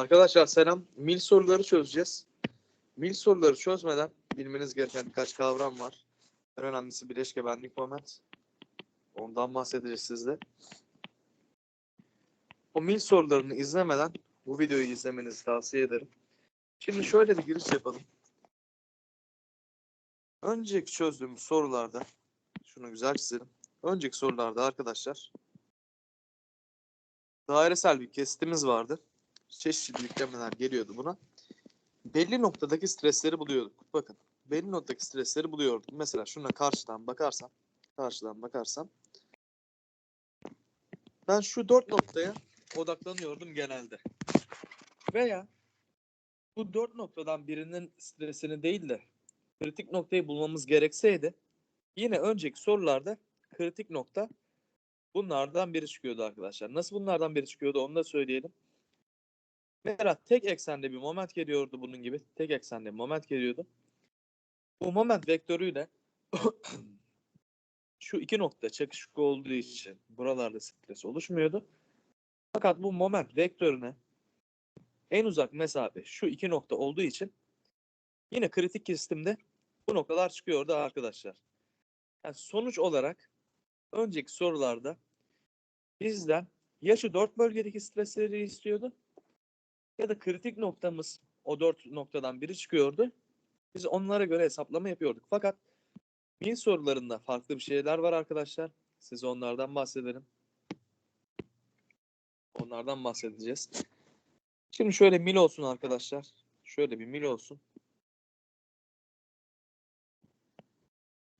Arkadaşlar selam. Mil soruları çözeceğiz. Mil soruları çözmeden bilmeniz gereken birkaç kavram var. En önemlisi bileşkebenlik moment. Ondan bahsedeceğiz sizde. O mil sorularını izlemeden bu videoyu izlemenizi tavsiye ederim. Şimdi şöyle bir giriş yapalım. Önceki çözdüğümüz sorularda şunu güzel çizelim. Önceki sorularda arkadaşlar dairesel bir kesitimiz vardı çeşitli yüklemeler geliyordu buna. Belli noktadaki stresleri buluyorduk. Bakın belli noktadaki stresleri buluyorduk. Mesela şuna karşıdan bakarsam, karşıdan bakarsam ben şu dört noktaya odaklanıyordum genelde. Veya bu dört noktadan birinin stresini değil de kritik noktayı bulmamız gerekseydi yine önceki sorularda kritik nokta bunlardan biri çıkıyordu arkadaşlar. Nasıl bunlardan biri çıkıyordu onu da söyleyelim. Mesela tek eksende bir moment geliyordu bunun gibi. Tek eksende bir moment geliyordu. Bu moment vektörüyle şu iki nokta çakışık olduğu için buralarda stres oluşmuyordu. Fakat bu moment vektörüne en uzak mesafe şu iki nokta olduğu için yine kritik kesimde bu noktalar çıkıyordu arkadaşlar. Yani sonuç olarak önceki sorularda bizden ya şu dört bölgedeki stresleri istiyordu ya da kritik noktamız o dört noktadan biri çıkıyordu. Biz onlara göre hesaplama yapıyorduk. Fakat mil sorularında farklı bir şeyler var arkadaşlar. Size onlardan bahsedelim. Onlardan bahsedeceğiz. Şimdi şöyle mil olsun arkadaşlar. Şöyle bir mil olsun.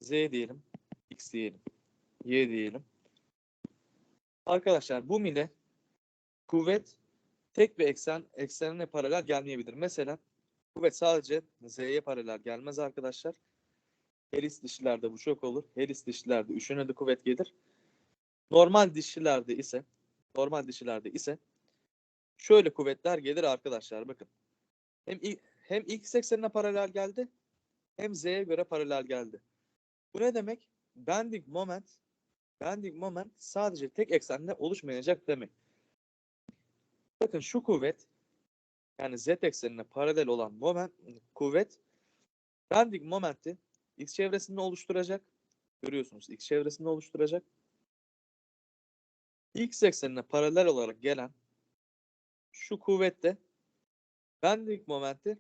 Z diyelim. X diyelim. Y diyelim. Arkadaşlar bu mile kuvvet tek bir eksen eksenine paralel gelmeyebilir. Mesela kuvvet sadece Z'ye paralel gelmez arkadaşlar. Helis dişlilerde bu çok olur. Helis dişlilerde üçüne de kuvvet gelir. Normal dişlilerde ise normal dişlilerde ise şöyle kuvvetler gelir arkadaşlar bakın. Hem hem x eksenine paralel geldi hem z'ye göre paralel geldi. Bu ne demek? Bending moment bending moment sadece tek eksende oluşmayacak demek. Bakın şu kuvvet yani z eksenine paralel olan moment kuvvet bending momenti x çevresinde oluşturacak. Görüyorsunuz x çevresinde oluşturacak. X eksenine paralel olarak gelen şu kuvvette bending momenti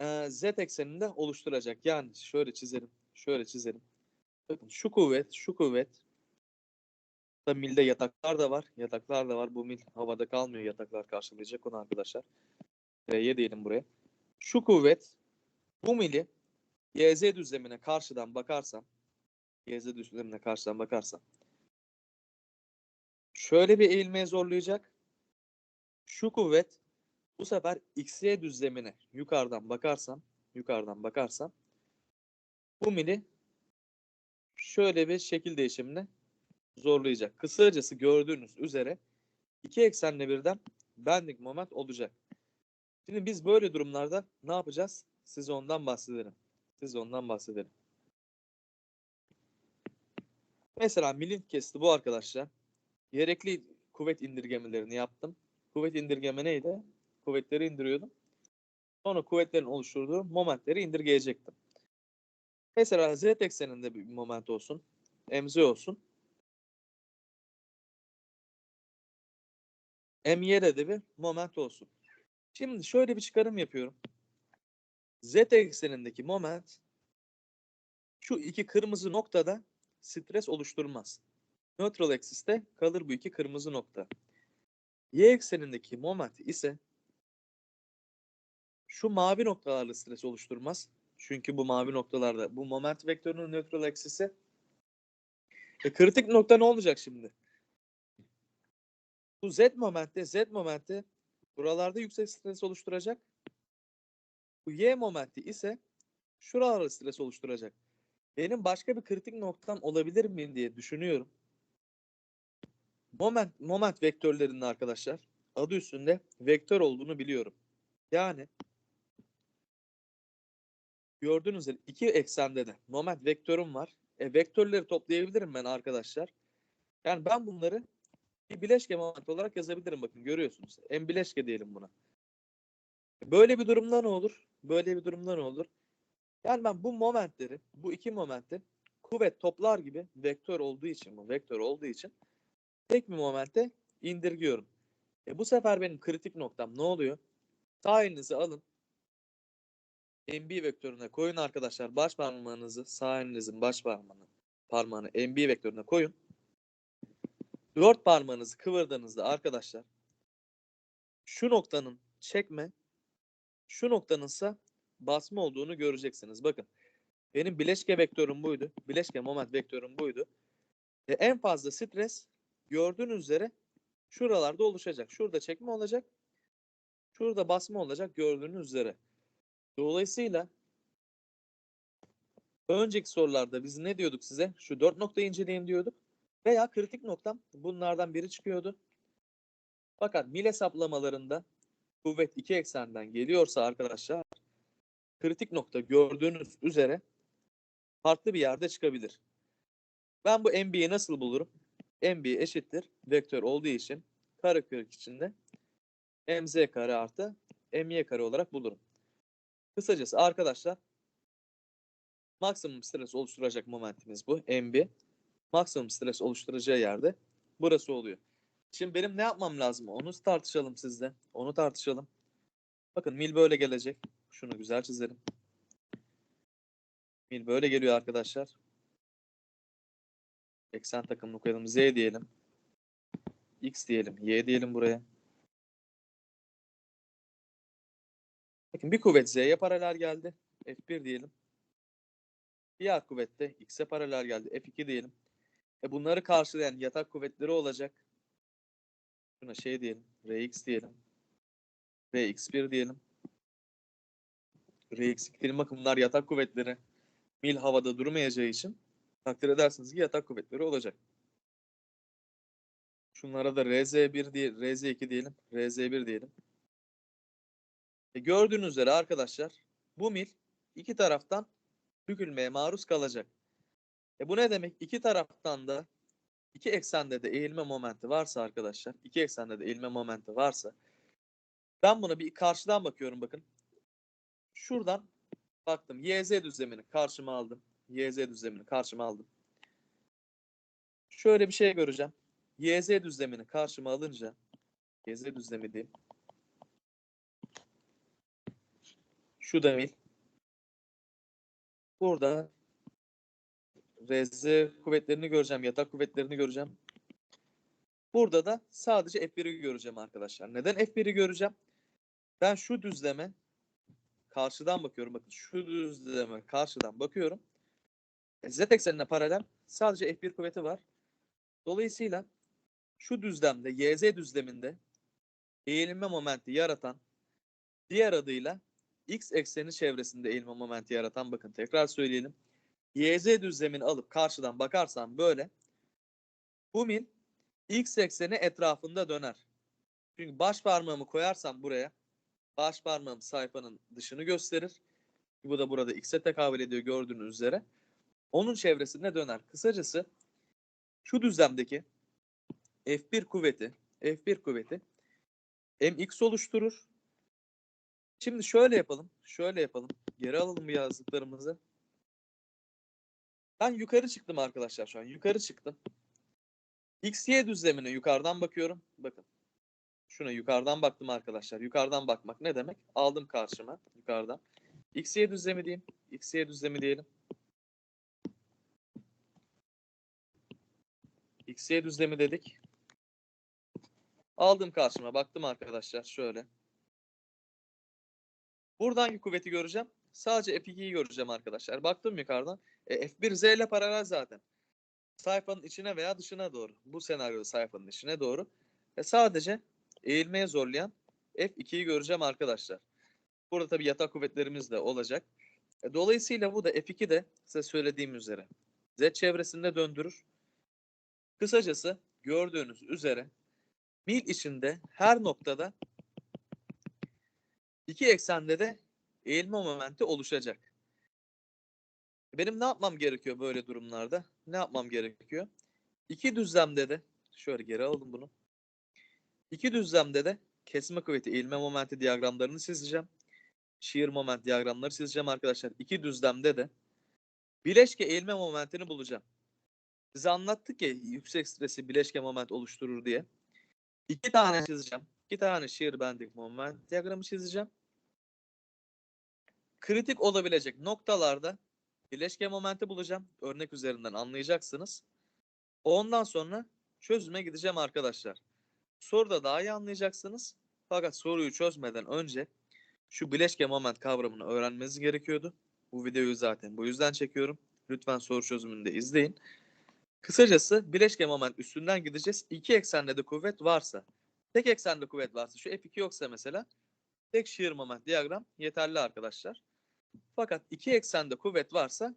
e, z ekseninde oluşturacak. Yani şöyle çizelim. Şöyle çizelim. Bakın şu kuvvet, şu kuvvet da milde yataklar da var. Yataklar da var. Bu mil havada kalmıyor. Yataklar karşılayacak onu arkadaşlar. Y diyelim buraya. Şu kuvvet bu mili YZ düzlemine karşıdan bakarsam YZ düzlemine karşıdan bakarsam şöyle bir eğilmeye zorlayacak. Şu kuvvet bu sefer XY düzlemine yukarıdan bakarsam yukarıdan bakarsam bu mili şöyle bir şekil değişimine zorlayacak. Kısacası gördüğünüz üzere iki eksenle birden bending moment olacak. Şimdi biz böyle durumlarda ne yapacağız? Size ondan bahsedelim. Size ondan bahsedelim. Mesela milin kesti bu arkadaşlar. Gerekli kuvvet indirgemelerini yaptım. Kuvvet indirgeme neydi? Kuvvetleri indiriyordum. Sonra kuvvetlerin oluşturduğu momentleri indirgeyecektim. Mesela z ekseninde bir moment olsun. mz olsun. MY'de de bir moment olsun. Şimdi şöyle bir çıkarım yapıyorum. Z eksenindeki moment şu iki kırmızı noktada stres oluşturmaz. Neutral eksiste kalır bu iki kırmızı nokta. Y eksenindeki moment ise şu mavi noktalarla stres oluşturmaz. Çünkü bu mavi noktalarda bu moment vektörünün neutral eksisi. E, kritik nokta ne olacak şimdi? Bu z momentte, z momentti buralarda yüksek stres oluşturacak. Bu y momenti ise şuralarda stres oluşturacak. Benim başka bir kritik noktam olabilir mi diye düşünüyorum. Moment, moment vektörlerinin arkadaşlar adı üstünde vektör olduğunu biliyorum. Yani gördüğünüz üzere iki eksende de moment vektörüm var. E, vektörleri toplayabilirim ben arkadaşlar. Yani ben bunları bileşke moment olarak yazabilirim bakın görüyorsunuz. En bileşke diyelim buna. Böyle bir durumda ne olur? Böyle bir durumda ne olur? Yani ben bu momentleri, bu iki momenti kuvvet toplar gibi vektör olduğu için bu vektör olduğu için tek bir momente indirgiyorum. E bu sefer benim kritik noktam ne oluyor? Sağ elinizi alın. MB vektörüne koyun arkadaşlar. Baş parmağınızı sağ elinizin baş parmağını parmağını MB vektörüne koyun. Dört parmağınızı kıvırdığınızda arkadaşlar şu noktanın çekme, şu noktanın ise basma olduğunu göreceksiniz. Bakın benim bileşke vektörüm buydu. Bileşke moment vektörüm buydu. Ve en fazla stres gördüğünüz üzere şuralarda oluşacak. Şurada çekme olacak. Şurada basma olacak gördüğünüz üzere. Dolayısıyla önceki sorularda biz ne diyorduk size? Şu dört noktayı inceleyin diyorduk. Veya kritik noktam bunlardan biri çıkıyordu. Fakat mil hesaplamalarında kuvvet iki eksenden geliyorsa arkadaşlar kritik nokta gördüğünüz üzere farklı bir yerde çıkabilir. Ben bu MB'yi nasıl bulurum? MB eşittir vektör olduğu için karekök içinde mz kare artı my kare olarak bulurum. Kısacası arkadaşlar maksimum stres oluşturacak momentimiz bu MB. Maksimum stres oluşturacağı yerde burası oluyor. Şimdi benim ne yapmam lazım? Onu tartışalım sizle. Onu tartışalım. Bakın mil böyle gelecek. Şunu güzel çizelim. Mil böyle geliyor arkadaşlar. Eksen takımını koyalım. Z diyelim. X diyelim. Y diyelim buraya. Bakın bir kuvvet Z'ye paralel geldi. F1 diyelim. Diğer kuvvette X'e paralel geldi. F2 diyelim. E bunları karşılayan yatak kuvvetleri olacak. Şuna şey diyelim. Rx diyelim. Rx1 diyelim. Rx2 diyelim. Bakın bunlar yatak kuvvetleri. Mil havada durmayacağı için takdir edersiniz ki yatak kuvvetleri olacak. Şunlara da RZ1 diye, RZ2 diyelim. RZ1 diyelim. E gördüğünüz üzere arkadaşlar bu mil iki taraftan bükülmeye maruz kalacak. E bu ne demek? İki taraftan da iki eksende de eğilme momenti varsa arkadaşlar, iki eksende de eğilme momenti varsa ben buna bir karşıdan bakıyorum bakın. Şuradan baktım. YZ düzlemini karşıma aldım. YZ düzlemini karşıma aldım. Şöyle bir şey göreceğim. YZ düzlemini karşıma alınca YZ düzlemi diyeyim. Şu da. Burada RZ kuvvetlerini göreceğim, yatak kuvvetlerini göreceğim. Burada da sadece F1'i göreceğim arkadaşlar. Neden F1'i göreceğim? Ben şu düzleme karşıdan bakıyorum. Bakın şu düzleme karşıdan bakıyorum. Z eksenine paralel sadece F1 kuvveti var. Dolayısıyla şu düzlemde, YZ düzleminde eğilme momenti yaratan diğer adıyla X ekseni çevresinde eğilme momenti yaratan bakın tekrar söyleyelim. YZ düzlemini alıp karşıdan bakarsam böyle bu mil X ekseni etrafında döner. Çünkü baş parmağımı koyarsam buraya baş parmağım sayfanın dışını gösterir. Bu da burada X'e tekabül ediyor gördüğünüz üzere. Onun çevresinde döner. Kısacası şu düzlemdeki F1 kuvveti F1 kuvveti mx oluşturur. Şimdi şöyle yapalım. Şöyle yapalım. Geri alalım bu yazdıklarımızı. Ben yukarı çıktım arkadaşlar şu an. Yukarı çıktım. XY düzlemine yukarıdan bakıyorum. Bakın. Şuna yukarıdan baktım arkadaşlar. Yukarıdan bakmak ne demek? Aldım karşıma yukarıdan. XY düzlemi diyeyim. XY düzlemi diyelim. XY düzlemi dedik. Aldım karşıma. Baktım arkadaşlar şöyle. Buradan kuvveti göreceğim? Sadece F2'yi göreceğim arkadaşlar. Baktım yukarıdan. E, F1 Z ile paralel zaten. Sayfanın içine veya dışına doğru. Bu senaryoda sayfanın içine doğru. E, sadece eğilmeye zorlayan F2'yi göreceğim arkadaşlar. Burada tabii yatak kuvvetlerimiz de olacak. E, dolayısıyla bu da F2 de size söylediğim üzere Z çevresinde döndürür. Kısacası gördüğünüz üzere mil içinde her noktada iki eksende de eğilme momenti oluşacak. Benim ne yapmam gerekiyor böyle durumlarda? Ne yapmam gerekiyor? İki düzlemde de şöyle geri alalım bunu. İki düzlemde de kesme kuvveti eğilme momenti diyagramlarını çizeceğim. shear moment diyagramları çizeceğim arkadaşlar. İki düzlemde de bileşke eğilme momentini bulacağım. Size anlattık ya yüksek stresi bileşke moment oluşturur diye. İki tane çizeceğim. İki tane shear bending moment diyagramı çizeceğim. Kritik olabilecek noktalarda bileşke momenti bulacağım. Örnek üzerinden anlayacaksınız. Ondan sonra çözüme gideceğim arkadaşlar. Soruda daha iyi anlayacaksınız. Fakat soruyu çözmeden önce şu bileşke moment kavramını öğrenmeniz gerekiyordu. Bu videoyu zaten bu yüzden çekiyorum. Lütfen soru çözümünü de izleyin. Kısacası bileşke moment üstünden gideceğiz. İki eksende de kuvvet varsa, tek eksende kuvvet varsa, şu F2 yoksa mesela tek shear moment diyagram yeterli arkadaşlar. Fakat iki eksende kuvvet varsa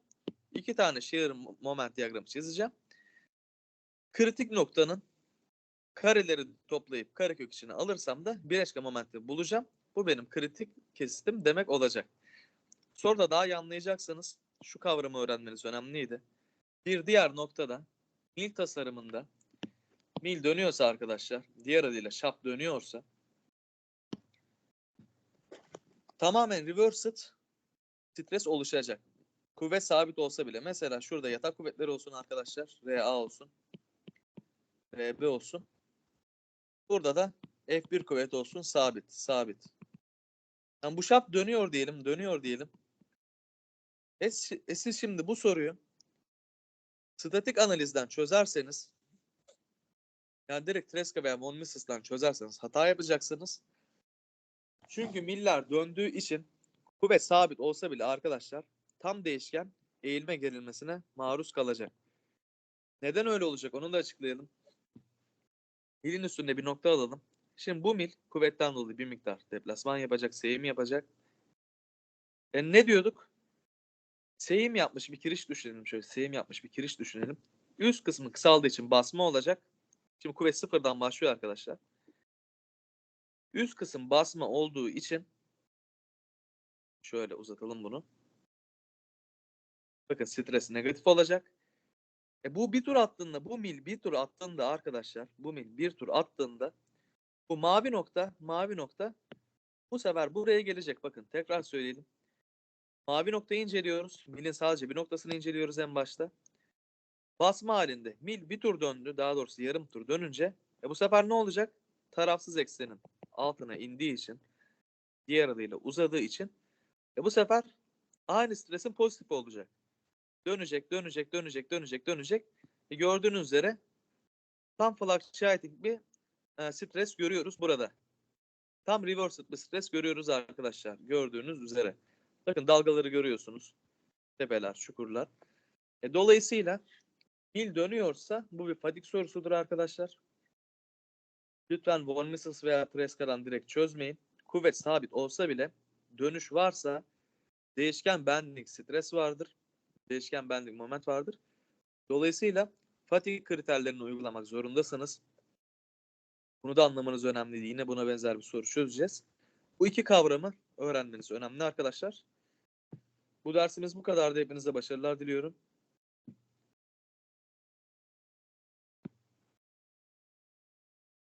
iki tane shear moment diyagramı çizeceğim. Kritik noktanın kareleri toplayıp karekök içine alırsam da bileşke momenti bulacağım. Bu benim kritik kesitim demek olacak. Soruda daha iyi anlayacaksanız şu kavramı öğrenmeniz önemliydi. Bir diğer noktada mil tasarımında mil dönüyorsa arkadaşlar, diğer adıyla şap dönüyorsa tamamen reversed stres oluşacak. Kuvvet sabit olsa bile mesela şurada yatak kuvvetleri olsun arkadaşlar. RA olsun. RB olsun. Burada da F1 kuvvet olsun sabit. Sabit. Yani bu şap dönüyor diyelim. Dönüyor diyelim. E, e siz şimdi bu soruyu statik analizden çözerseniz yani direkt Tresca veya von Mises'ten çözerseniz hata yapacaksınız. Çünkü miller döndüğü için kuvvet sabit olsa bile arkadaşlar tam değişken eğilme gerilmesine maruz kalacak. Neden öyle olacak onu da açıklayalım. Milin üstünde bir nokta alalım. Şimdi bu mil kuvvetten dolayı bir miktar deplasman yapacak, seyim yapacak. E ne diyorduk? Seyim yapmış bir kiriş düşünelim şöyle. Seyim yapmış bir kiriş düşünelim. Üst kısmı kısaldığı için basma olacak. Şimdi kuvvet sıfırdan başlıyor arkadaşlar. Üst kısım basma olduğu için şöyle uzatalım bunu. Bakın stres negatif olacak. E bu bir tur attığında, bu mil bir tur attığında arkadaşlar, bu mil bir tur attığında bu mavi nokta, mavi nokta bu sefer buraya gelecek. Bakın tekrar söyleyelim. Mavi noktayı inceliyoruz. Milin sadece bir noktasını inceliyoruz en başta. Basma halinde mil bir tur döndü. Daha doğrusu yarım tur dönünce e bu sefer ne olacak? Tarafsız eksenin altına indiği için diğer adıyla uzadığı için e bu sefer aynı stresin pozitif olacak. Dönecek, dönecek, dönecek, dönecek, dönecek. E gördüğünüz üzere tam fluctuating bir e, stres görüyoruz burada. Tam reversed bir stres görüyoruz arkadaşlar. Gördüğünüz üzere. Bakın dalgaları görüyorsunuz. Tepeler, çukurlar. E, dolayısıyla mil dönüyorsa bu bir fadik sorusudur arkadaşlar. Lütfen von Mises veya Tresca'dan direkt çözmeyin. Kuvvet sabit olsa bile dönüş varsa değişken bending stres vardır. Değişken bending moment vardır. Dolayısıyla fatigue kriterlerini uygulamak zorundasınız. Bunu da anlamanız önemli. Yine buna benzer bir soru çözeceğiz. Bu iki kavramı öğrenmeniz önemli arkadaşlar. Bu dersimiz bu kadardı. Hepinize başarılar diliyorum.